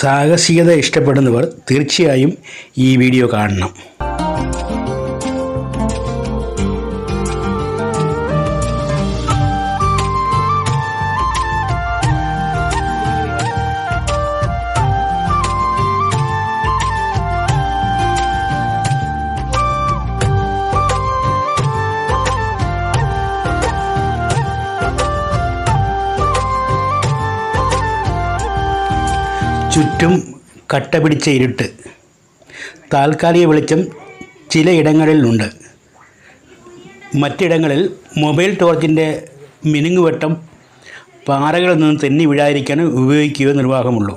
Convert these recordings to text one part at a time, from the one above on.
സാഹസികത ഇഷ്ടപ്പെടുന്നവർ തീർച്ചയായും ഈ വീഡിയോ കാണണം. ചുറ്റും കട്ട പിടിച്ച ഇരുട്ട് താൽക്കാലിക വെളിച്ചം ചിലയിടങ്ങളിലുണ്ട് മറ്റിടങ്ങളിൽ മൊബൈൽ ടോർച്ചിന്റെ മിനുങ്ങുവെട്ടം പാറകളിൽ നിന്ന് തെന്നി വീഴാതിരിക്കാൻ ഉപയോഗിക്കുകയോ നിർവാഹമുള്ളൂ.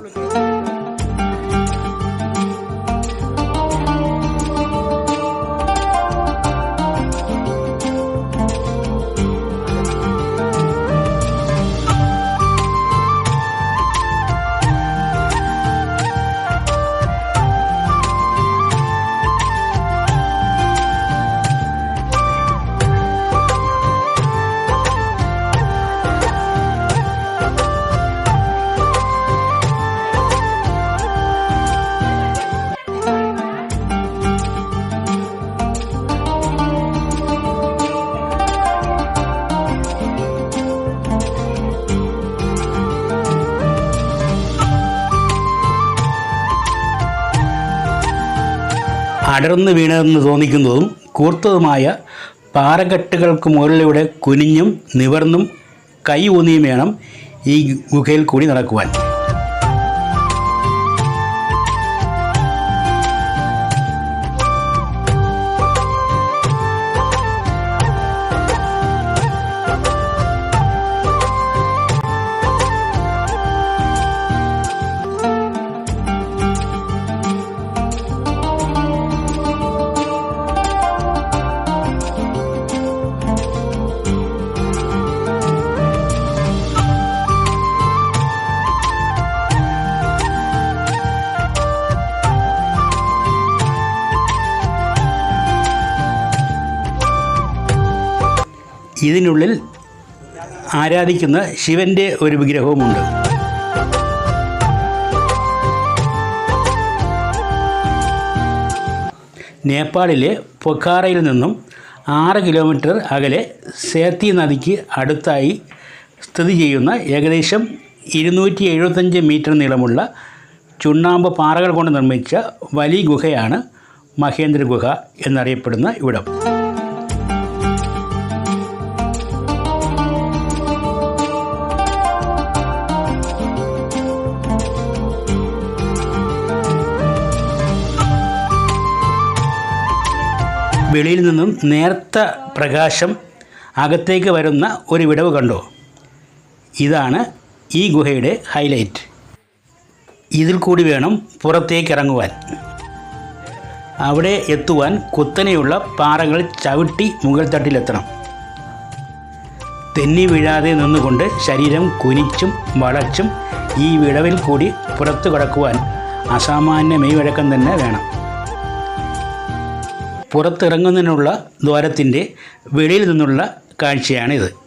അടർന്നു വീണതെന്ന് തോന്നിക്കുന്നതും കൂർത്തതുമായ പാറകെട്ടുകൾക്ക് മുകളിലൂടെ കുനിഞ്ഞും നിവർന്നും കൈ ഊന്നിയും വേണം ഈ ഗുഹയിൽ കൂടി നടക്കുവാൻ. ഇതിനുള്ളിൽ ആരാധിക്കുന്ന ശിവന്റെ ഒരു വിഗ്രഹവുമുണ്ട്. നേപ്പാളിലെ പൊഖാറയിൽ നിന്നും ആറ് കിലോമീറ്റർ അകലെ സേത്തി നദിക്ക് അടുത്തായി സ്ഥിതി ചെയ്യുന്ന ഏകദേശം ഇരുന്നൂറ്റി എഴുപത്തഞ്ച് മീറ്റർ നീളമുള്ള ചുണ്ണാമ്പ് പാറകൾ കൊണ്ട് നിർമ്മിച്ച വലിയ ഗുഹയാണ് മഹേന്ദ്ര ഗുഹ എന്നറിയപ്പെടുന്ന ഇവിടം. വെളിയിൽ നിന്നും നേർത്ത പ്രകാശം അകത്തേക്ക് വരുന്ന ഒരു വിടവ് കണ്ടോ? ഇതാണ് ഈ ഗുഹയുടെ ഹൈലൈറ്റ്. ഇതിൽ കൂടി വേണം പുറത്തേക്ക് ഇറങ്ങുവാൻ. അവിടെ എത്തുവാൻ കുത്തനെയുള്ള പാറകൾ ചവിട്ടി മുകൾ തട്ടിലെത്തണം തെന്നി വീഴാതെ നിന്നുകൊണ്ട് ശരീരം കുനിച്ചും വളച്ചും ഈ വിടവിൽ കൂടി പുറത്തു കടക്കുവാൻ അസാമാന്യ മെയ്വഴക്കം തന്നെ വേണം. പുറത്തിറങ്ങുന്നതിനുള്ള ദ്വാരത്തിന്റെ വെളിയിൽ നിന്നുള്ള കാഴ്ചയാണിത്.